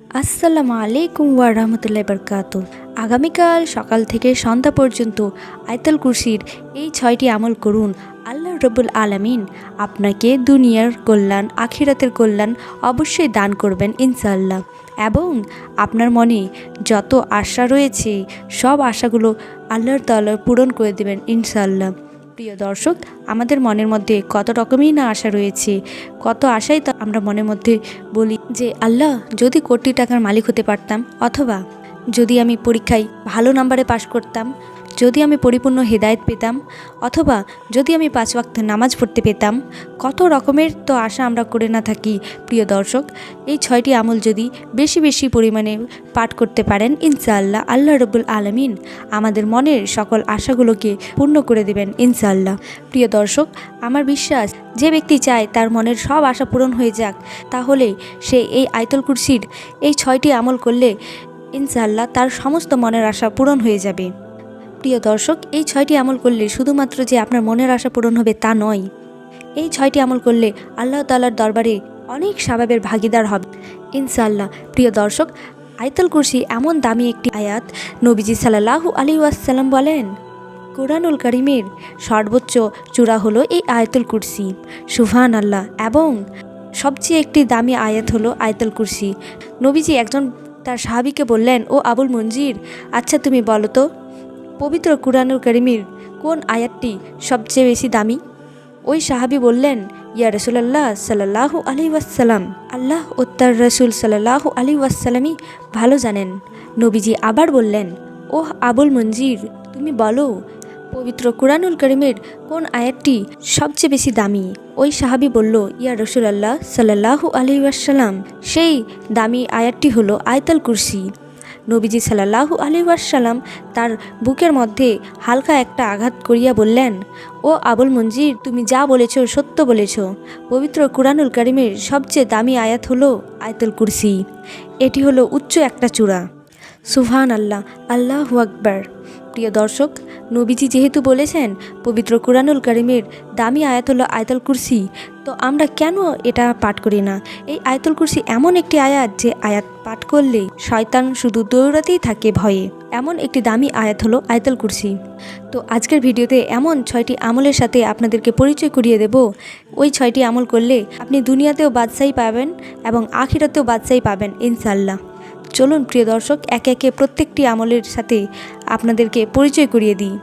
আসসালামু আলাইকুম ওয়া রাহমাতুল্লাহি বরকাত। আগামীকাল সকাল থেকে সন্ধ্যা পর্যন্ত আয়তাল কুরসির এই ছয়টি আমল করুন। আল্লাহ রব্বুল আলামিন আপনাকে দুনিয়ার কল্যাণ, আখিরাতের কল্যাণ অবশ্যই দান করবেন ইনশাআল্লাহ। এবং আপনার মনে যত আশা রয়েছে, সব আশাগুলো আল্লাহর তাআলা পূরণ করে দেবেন ইনশাআল্লাহ। প্রিয় দর্শক, আমাদের মনের মধ্যে কত রকমই না আশা রয়েছে, কত আশাই তো আমরা মনের মধ্যে বলি যে, আল্লাহ, যদি কোটি টাকার মালিক হতে পারতাম, অথবা যদি আমি পরীক্ষায় ভালো নাম্বারে পাশ করতাম যদি আমি পরিপূর্ণ হেদায়েত পেতাম, অথবা যদি আমি পাঁচ ওয়াক্ত নামাজ পড়তে পেতাম, কত রকমের তো আশা আমরা করে না থাকি, প্রিয় দর্শক। এই ছয়টি আমল যদি বেশি বেশি পরিমাণে পাঠ করতে পারেন, ইনশাআল্লাহ আল্লাহ রবুল আলমিন আমাদের মনের সকল আশাগুলোকে পূর্ণ করে দেবেন, ইনশাআল্লাহ। প্রিয় দর্শক, আমার বিশ্বাস, যে ব্যক্তি চায় তার মনের সব আশা পূরণ হয়ে যাক, তাহলে সে এই আয়তল কুরসির এই ছয়টি আমল করলে, ইনশাআল্লাহ তার সমস্ত মনের আশা পূরণ হয়ে যাবে। প্রিয় দর্শক, এই ছয়টি আমল করলে শুধুমাত্র যে আপনার মনের আশা পূরণ হবে তা নয়। এই ছয়টি আমল করলে আল্লাহ তাল্লার দরবারে অনেক স্বভাবের ভাগিদার হবে ইনশাআল্লাহ, প্রিয় দর্শক, আয়তল কুরসি এমন দামি একটি আয়াত নবীজি সাল্লাহু আলী ওয়াসাল্লাম বলেন, কোরআনুল করিমের সর্বোচ্চ চূড়া হলো এই আয়তুল কুরসি। সুফান আল্লাহ এবং সবচেয়ে একটি দামি আয়াত হলো আয়তুল কুরসি। নবীজি একজন তার সাহাবিকে বললেন, ও আবুল মঞ্জির আচ্ছা তুমি বলো তো পবিত্র কুরআনুল করিমের কোন আয়াতটি সবচেয়ে বেশি দামি? ওই সাহাবি বললেন, ইয়া রসুলাল্লাহ সাল্লাহু আলী ওয়াসাল্লাম, আল্লাহ ও তার রসুল সাল্লাহু আলী ওয়াসাল্লামই ভালো জানেন। নবীজি আবার বললেন, ওহ আবুল মঞ্জির, তুমি বলো, পবিত্র কুরআনুল করিমের কোন আয়াতটি সবচেয়ে বেশি দামি? ওই সাহাবি বলল, ইয়া রসুলাল্লাহ সাল্লাহু আলী ওয়াসাল্লাম, সেই দামি আয়াতটি হলো আয়তাল কুরসি। নবীজি সাল্লাহু আলিউসাল্লাম তার বুকের মধ্যে হালকা একটা আঘাত করিয়া বললেন, ও আবুল মঞ্জির, তুমি যা বলেছ সত্য বলেছ। পবিত্র কুরানুল করিমের সবচেয়ে দামি আয়াত হলো আয়তুল কুরসি। এটি হলো উচ্চ একটা চূড়া। সুহান আল্লাহ আল্লাহ আকবর। প্রিয় দর্শক, নবীজি যেহেতু বলেছেন, পবিত্র কুরআনুল করিমের দামি আয়াত হলো আয়তল কুরসি, তো আমরা কেন এটা পাঠ করি না? এই আয়তল কুরসি এমন একটি আয়াত যে আয়াত পাঠ করলে শয়তান শুধু দৌড়াতেই থাকে ভয়ে। এমন একটি দামি আয়াত হলো আয়তল কুরসি। তো আজকের ভিডিওতে এমন ছয়টি আমলের সাথে আপনাদেরকে পরিচয় করিয়ে দেব। ওই ছয়টি আমল করলে আপনি দুনিয়াতেও বাদশাহী পাবেন এবং আখিরাতেও বাদশাহী পাবেন ইনশাল্লাহ চলুন প্রিয় দর্শক, একে একে প্রত্যেকটি আমলের সাথে আপনাদেরকে পরিচয় করিয়ে দিই।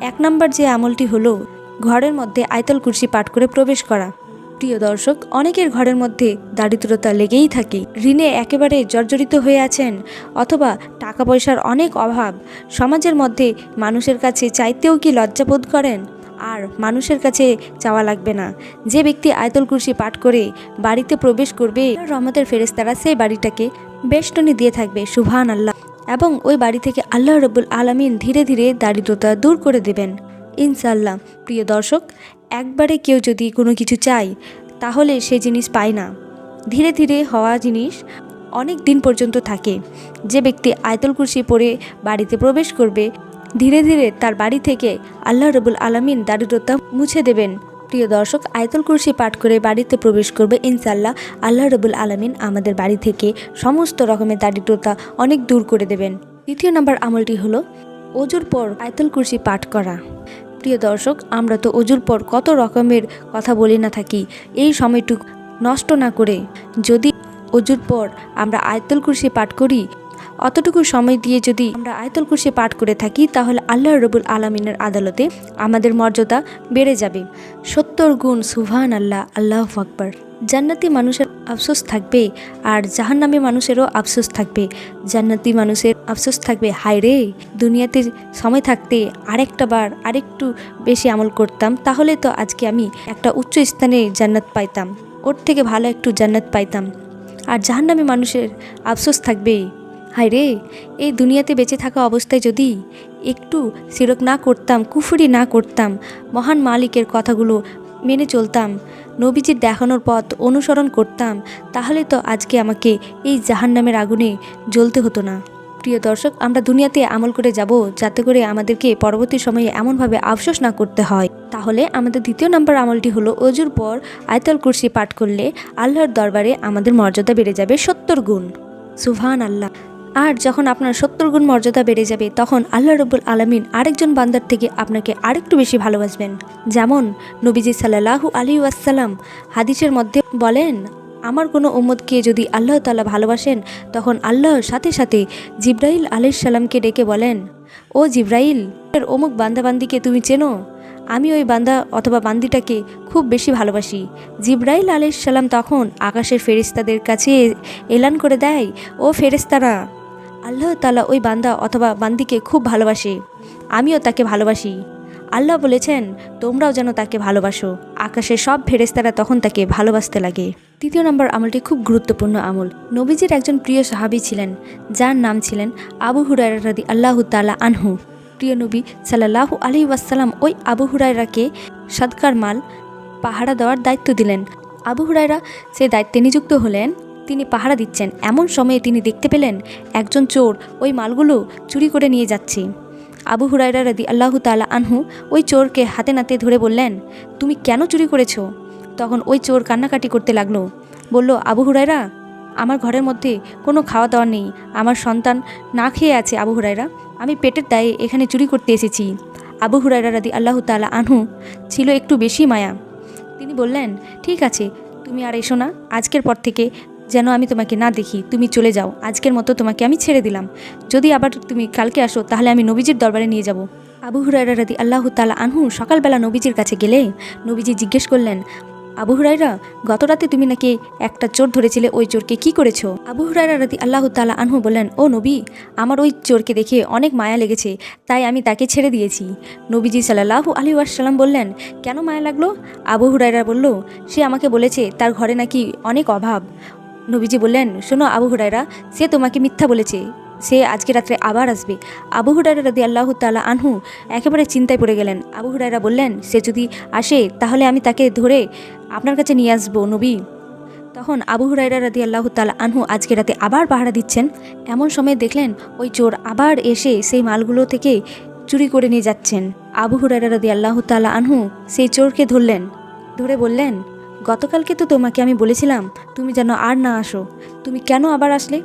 এক নম্বর যে আমলটি হলো ঘরের মধ্যে আয়তল কুরসি পাঠ করে প্রবেশ করা। প্রিয় দর্শক, অনেকের ঘরের মধ্যে দারিদ্রতা লেগেই থাকে। ঋণে একেবারে জর্জরিত হয়ে আছেন অথবা টাকা পয়সার অনেক অভাব। সমাজের মধ্যে মানুষের কাছে চাইতেও কি লজ্জাবোধ করেন? আর মানুষের কাছে চাওয়া লাগবে না। যে ব্যক্তি আয়তল কুর্সি পাঠ করে বাড়িতে প্রবেশ করবে, রহমতের ফেরেস্তারা সেই বাড়িটাকে বেষ্টনী দিয়ে থাকবে সুভান আল্লাহ এবং ওই বাড়ি থেকে আল্লাহ রব্বুল আলমিন ধীরে ধীরে দারিদ্রতা দূর করে দেবেন। ইনশাল্লাহ প্রিয় দর্শক, একবারে কেউ যদি কোনো কিছু চায়, তাহলে সে জিনিস পায় না। ধীরে ধীরে হওয়া জিনিস অনেক দিন পর্যন্ত থাকে। যে ব্যক্তি আয়তল কুর্সি পরে বাড়িতে প্রবেশ করবে, ধীরে ধীরে তার বাড়ি থেকে আল্লাহ রবুল আলমিন দারিদ্রতা মুছে দেবেন। প্রিয় দর্শক, আয়তল কুরসি পাঠ করে বাড়িতে প্রবেশ করবে ইনশাল্লাহ আল্লাহ রবুল আলমিন আমাদের বাড়ি থেকে সমস্ত রকমের দারিদ্রতা অনেক দূর করে দেবেন। দ্বিতীয় নম্বর আমলটি হলো অজুর পর আয়তল কুরসি পাঠ করা। প্রিয় দর্শক, আমরা তো অজুর পর কত রকমের কথা বলি না থাকি। এই সময়টুকু নষ্ট না করে যদি অজুর পর আমরা আয়তল কুরসি পাঠ করি অতটুকু সময় দিয়ে যদি আমরা আয়তল কুরসি পাঠ করে থাকি, তাহলে আল্লাহ রবুল আলমিনের আদালতে আমাদের মর্যাদা বেড়ে যাবে। সত্তর গুণ সুভান আল্লাহ আল্লাহ আকবর। জান্নাতি মানুষের আফসোস থাকবে আর জাহান্নামী মানুষেরও আফসোস থাকবে। জান্নাতি মানুষের আফসোস থাকবে, হায় রে, দুনিয়াতে সময় থাকতে আরেকটা বার আরেকটু বেশি আমল করতাম, তাহলে তো আজকে আমি একটা উচ্চ স্থানে জান্নাত পাইতাম। ওর থেকে ভালো একটু জান্নাত পাইতাম। আর জাহান্নামী মানুষের আফসোস থাকবে হায় রে, এই দুনিয়াতে বেঁচে থাকা অবস্থায় যদি একটু সিরক না করতাম, কুফুরি না করতাম, মহান মালিকের কথাগুলো মেনে চলতাম, নবীজির দেখানোর পথ অনুসরণ করতাম, তাহলে তো আজকে আমাকে এই জাহান্নামের আগুনে জ্বলতে হতো না। প্রিয় দর্শক, আমরা দুনিয়াতে আমল করে যাব যাতে করে আমাদেরকে পরবর্তী সময়ে এমনভাবে আফসোস না করতে হয়। তাহলে আমাদের দ্বিতীয় নম্বর আমলটি হলো, অজুর পর আয়তাল কুরসি পাঠ করলে আল্লাহর দরবারে আমাদের মর্যাদা বেড়ে যাবে সত্তর গুণ। সুভান আল্লাহ আর যখন আপনার সত্তর গুণ মর্যাদা বেড়ে যাবে, তখন আল্লাহ রব্বুল আলমিন আরেকজন বান্দার থেকে আপনাকে আরেকটু বেশি ভালোবাসবেন। যেমন নবীজি সাল্লাহু আলী ওয়াসাল্লাম হাদিসের মধ্যে বলেন, আমার কোনো উম্মদকে যদি আল্লাহ তালা ভালোবাসেন, তখন আল্লাহর সাথে সাথে জিব্রাইল আলাইসাল্লামকে ডেকে বলেন, ও জিব্রাইল অমুক বান্দাবান্দিকে তুমি চেনো? আমি ওই বান্দা অথবা বান্দিটাকে খুব বেশি ভালোবাসি। জিব্রাইল আলাইসাল্লাম তখন আকাশের ফেরিস্তাদের কাছে এলান করে দেয়, ও ফেরেস্তারা আল্লাহ তালা ওই বান্দা অথবা বান্দিকে খুব ভালোবাসে। আমিও তাকে ভালোবাসি। আল্লাহ বলেছেন, তোমরাও যেন তাকে ভালোবাসো। আকাশের সব ফেরেস্তারা তখন তাকে ভালোবাসতে লাগে। তৃতীয় নম্বর আমলটি খুব গুরুত্বপূর্ণ আমল। নবীজির একজন প্রিয় সাহাবী ছিলেন, যার নাম ছিলেন আবু হুরায়রা রাদি আল্লাহ তালা আনহু। প্রিয় নবী সাল্লাহু আলী ওয়াসাল্লাম ওই আবু হুরায়রাকে সদকার মাল, পাহারা দেওয়ার দায়িত্ব দিলেন। আবু হুরায়রা সে দায়িত্বে নিযুক্ত হলেন। তিনি পাহারা দিচ্ছেন। এমন সময়ে তিনি দেখতে পেলেন একজন চোর ওই মালগুলো চুরি করে নিয়ে যাচ্ছে। আবু হুরায়রা রাদি আল্লাহ তালা আনহু ওই চোরকে হাতে নাতে ধরে বললেন, তুমি কেন চুরি করেছ? তখন ওই চোর কান্নাকাটি করতে লাগল। বলল, আবু হুরায়রা, আমার ঘরের মধ্যে কোনো খাওয়া দাওয়া নেই। আমার সন্তান না খেয়ে আছে, আবু হুরায়রা। আমি পেটের দায়ে এখানে চুরি করতে এসেছি। আবু হুরায়রা রাদি আল্লাহ তালা আনহু ছিল একটু বেশি মায়া। তিনি বললেন, ঠিক আছে, তুমি আর এসো না। আজকের পর থেকে যেন আমি তোমাকে না দেখি, তুমি চলে যাও। আজকের মতো তোমাকে আমি ছেড়ে দিলাম। যদি আবার তুমি কালকে আসো, তাহলে আমি নবীজির দরবারে নিয়ে যাব। আবু হুরাইরা রাদি আল্লাহ তালা আনহু সকালবেলা নবীজির কাছে গেলে নবীজি জিজ্ঞেস করলেন, আবু হুরাইরা গত রাতে তুমি নাকি একটা চোর ধরেছিলে, ওই চোরকে কি করেছ? আবু হুরাইরা রাদি আল্লাহ তালা আনহু বললেন, ও নবী, আমার ওই চোরকে দেখে অনেক মায়া লেগেছে, তাই আমি তাকে ছেড়ে দিয়েছি। নবীজি সাল্লাহু আলী ওয়াসাল্লাম বললেন, কেন মায়া লাগল? আবু হুরাইরা বলল, সে আমাকে বলেছে, তার ঘরে নাকি অনেক অভাব। নবীজি বললেন, শোনো আবু হুরাইরা সে তোমাকে মিথ্যা বলেছে। সে আজকে রাত্রে আবার আসবে। আবু হুরাইরা রাদি আল্লাহ তালা আনহু একেবারে চিন্তায় পড়ে গেলেন। আবু হুরাইরা বললেন, সে যদি আসে, তাহলে আমি তাকে ধরে আপনার কাছে নিয়ে আসব, নবী। তখন আবু হুরাইরা রাদি আল্লাহ তালা আনহু আজকে রাতে আবার পাহারা দিচ্ছেন। এমন সময় দেখলেন, ওই চোর আবার এসে সেই মালগুলো থেকে চুরি করে নিয়ে যাচ্ছেন। আবু হুরাইরা রাদি আল্লাহ তালা আনহু সেই চোরকে ধরলেন। ধরে বললেন গতকালকে তো তোমাকে আমি বলেছিলাম, তুমি যেন আর না আসো। তুমি কেন আবার আসলে?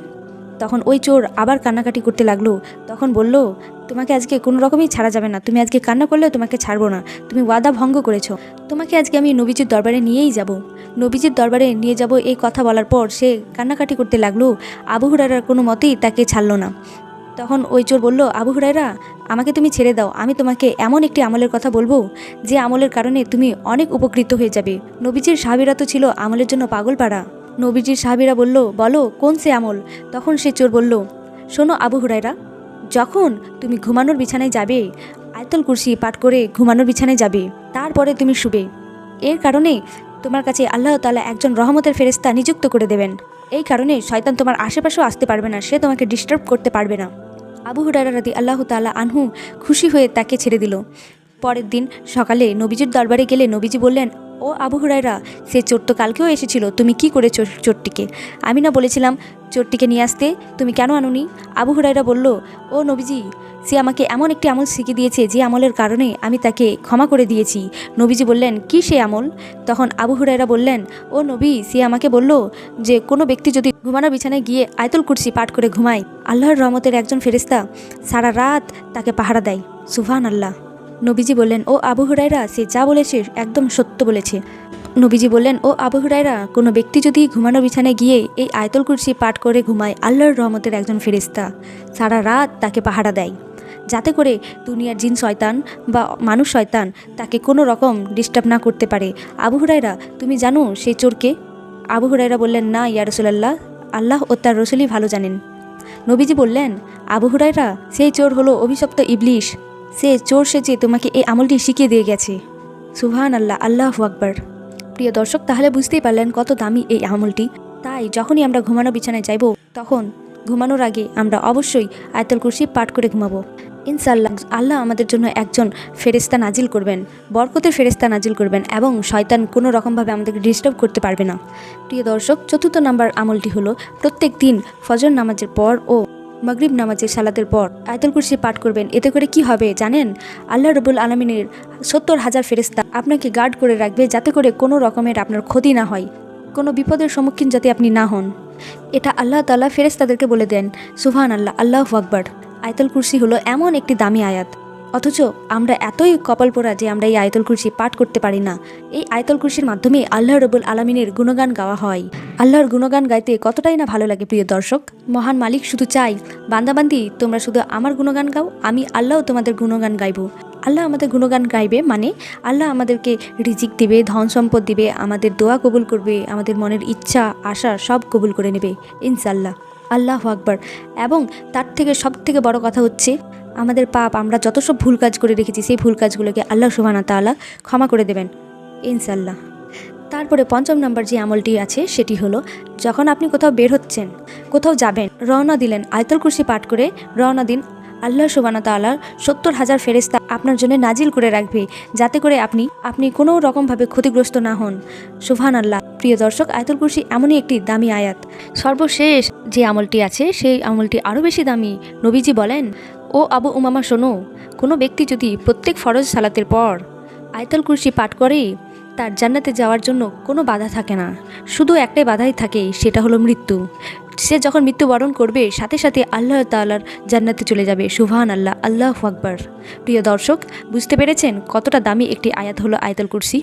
তখন ওই চোর আবার কান্নাকাটি করতে লাগল। তখন বলল, তোমাকে আজকে কোনো রকমই ছাড়া যাবে না। তুমি আজকে কান্না করলেও তোমাকে ছাড়বো না। তুমি ওয়াদা ভঙ্গ করেছ। তোমাকে আজকে আমি নবীজির দরবারে নিয়েই যাব। নবীজির দরবারে নিয়ে যাব এই কথা বলার পর সে কান্নাকাটি করতে লাগল। আবু হুরাইরার কোনো মতেই তাকে ছাড়লো না। তখন ওই চোর বলল, আবু হুরাইরা আমাকে তুমি ছেড়ে দাও। আমি তোমাকে এমন একটি আমলের কথা বলব, যে আমলের কারণে তুমি অনেক উপকৃত হয়ে যাবে। নবীজির সাহাবিরা তো ছিল আমলের জন্য পাগল পাড়া নবীজির সাহাবিরা বলল, বলো, কোন সে আমল? তখন সে চোর বলল, শোনো আবু হুরাইরা যখন তুমি ঘুমানোর বিছানায় যাবে, আয়তল কুরসি পাঠ করে ঘুমানোর বিছানায় যাবে, তারপরে তুমি শুবে। এর কারণে তোমার কাছে আল্লাহ তালা একজন রহমতের ফেরেস্তা নিযুক্ত করে দেবেন। এই কারণে শয়তান তোমার আশেপাশেও আসতে পারবে না, সে তোমাকে ডিস্টার্ব করতে পারবে না। আবু হুরারা রাদি আল্লাহ তালা আনহু খুশি হয়ে তাকে ছেড়ে দিল। পরের দিন সকালে নবীজির দরবারে গেলে নবীজি বললেন ও আবু হুরাইরা সে চোর তো কালকেও এসেছিল, তুমি কি করেছ চোরটিকে? আমি না বলেছিলাম চোরটিকে নিয়ে আসতে, তুমি কেন আনুনি? আবু হুরাইরা বলল, ও নবীজি, সে আমাকে এমন একটি আমল শিখিয়ে দিয়েছে যে আমলের কারণে আমি তাকে ক্ষমা করে দিয়েছি। নবীজি বললেন, কি সে আমল? তখন আবু হুরাইরা বললেন, ও নবী, সে আমাকে বলল যে কোনো ব্যক্তি যদি ঘুমানোর বিছানায় গিয়ে আয়তুল কুরসি পাঠ করে ঘুমায়, আল্লাহর রহমতের একজন ফেরিস্তা সারা রাত তাকে পাহারা দেয়। সুফান আল্লাহ নবীজি বললেন, ও আবু হুরাইরা সে যা বলেছে একদম সত্য বলেছে। নবীজি বললেন, ও আবু হুরাইরা কোনো ব্যক্তি যদি ঘুমানো বিছানায় গিয়ে এই আয়তল কুরসি পাঠ করে ঘুমায়, আল্লাহর রহমতের একজন ফেরিস্তা সারা রাত তাকে পাহারা দেয়। যাতে করে দুনিয়ার জিন শয়তান বা মানুষ শয়তান তাকে কোনো রকম ডিস্টার্ব না করতে পারে। আবু হুরাইরা তুমি জানো সেই চোরকে আবু হুরাইরা বললেন, না, ইয়া রসুলাল্লাহ, আল্লাহ ও তার রসুলই ভালো জানেন। নবীজি বললেন, আবু হুরাইরা সেই চোর হলো অভিশপ্ত ইবলিশ সে চোর সেজে তোমাকে এই আমলটি শিখিয়ে দিয়ে গেছে। সুহান আল্লাহ আল্লাহ আকবর। প্রিয় দর্শক, তাহলে বুঝতেই পারলেন কত দামি এই আমলটি। তাই যখনই আমরা ঘুমানো বিছানায় যাইব, তখন ঘুমানোর আগে আমরা অবশ্যই আয়তল কুরসি পাঠ করে ঘুমাবো। ইনশাল্লাহ আল্লাহ আমাদের জন্য একজন ফেরেস্তা নাজিল করবেন। বরকতের ফেরেস্তা নাজিল করবেন এবং শয়তান কোনো রকমভাবে আমাদেরকে ডিস্টার্ব করতে পারবে না। প্রিয় দর্শক, চতুর্থ নাম্বার আমলটি হলো প্রত্যেক দিন ফজর নামাজের পর ও মাগরিব নামাজের সালাতের পর আয়তল কুরসি পাঠ করবেন। এতে করে কি হবে জানেন? আল্লাহ রবুল আলমিনের সত্তর হাজার ফেরিস্তা আপনাকে গার্ড করে রাখবে যাতে করে কোনো রকমের আপনার ক্ষতি না হয়, কোনো বিপদের সম্মুখীন যাতে আপনি না হন। এটা আল্লাহ তাল্লাহ ফেরেস্তাদেরকে বলে দেন সুহান আল্লাহ আল্লাহ আকবর। আয়তল কুরসি হলো এমন একটি দামি আয়াত। অথচ আমরা এতই কপাল পোড়া যে আমরা এই আয়তল কুরসি পাঠ করতে পারি না। এই আয়তল কুরসির মাধ্যমে আল্লাহ রবুল আলমিনের গুণগান গাওয়া হয়। আল্লাহর গুণগান গাইতে কতটাই না ভালো লাগে প্রিয় দর্শক, মহান মালিক শুধু চাই, বান্দাবান্দি, তোমরা শুধু আমার গুণগান গাও, আমি আল্লাহ তোমাদের গুণগান গাইবো। আল্লাহ আমাদের গুণগান গাইবে মানে আল্লাহ আমাদেরকে রিজিক দিবে, ধন সম্পদ দিবে, আমাদের দোয়া কবুল করবে, আমাদের মনের ইচ্ছা, আশা সব কবুল করে নেবে ইনশাল্লাহ আল্লাহ আকবর। এবং তার থেকে সব থেকে বড় কথা হচ্ছে আমাদের পাপ আমরা যত সব ভুল কাজ করে রেখেছি, সেই ভুল কাজগুলোকে আল্লাহ সুবানা তাআলা ক্ষমা করে দেবেন। ইনশাল্লাহ তারপরে পঞ্চম নম্বর যে আমলটি আছে, সেটি হলো, যখন আপনি কোথাও বের হচ্ছেন, কোথাও যাবেন, রওনা দিলেন, আয়তল কুরসি পাঠ করে রওনা দিন, আল্লাহ সুবানা তাল্লাহ সত্তর হাজার ফেরেস্তা আপনার জন্য নাজিল করে রাখবে, যাতে করে আপনি আপনি কোনো রকমভাবে ক্ষতিগ্রস্ত না হন। সুফান আল্লাহ প্রিয় দর্শক, আয়তল কুরসি এমনই একটি দামি আয়াত। সর্বশেষ যে আমলটি আছে, সেই আমলটি আরও বেশি দামি, নবীজি বলেন ও আবু উমামা, শোনো, কোনো ব্যক্তি যদি প্রত্যেক ফরজ সালাতের পর আয়তল কুরসি পাঠ করে, তার জান্নাতে যাওয়ার জন্য কোনো বাধা থাকে না। শুধু একটাই বাধাই থাকে, সেটা হলো মৃত্যু। সে যখন মৃত্যুবরণ করবে, সাথে সাথে আল্লাহ তাল্লার জান্নাতে চলে যাবে। সুভান আল্লাহ আল্লাহ আকবর। প্রিয় দর্শক, বুঝতে পেরেছেন কতটা দামি একটি আয়াত হলো আয়তল কুরসি?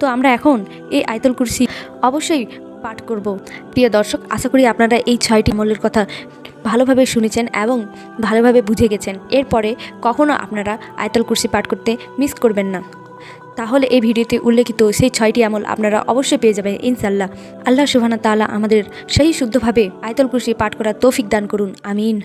তো আমরা এখন এই আয়তল কুরসি অবশ্যই পাঠ করব। প্রিয় দর্শক, আশা করি আপনারা এই ছয়টি আমলের কথা ভালোভাবে শুনেছেন এবং ভালোভাবে বুঝে গেছেন। এরপরে কখনও আপনারা আয়তল কুরসি পাঠ করতে মিস করবেন না। তাহলে এই ভিডিওতে উল্লেখিত সেই ছয়টি আমল আপনারা অবশ্যই পেয়ে যাবেন ইনশাল্লাহ আল্লাহ সুহানা তালা আমাদের সেই শুদ্ধভাবে আয়তল কুরসি পাঠ করার তৌফিক দান করুন। আমিন।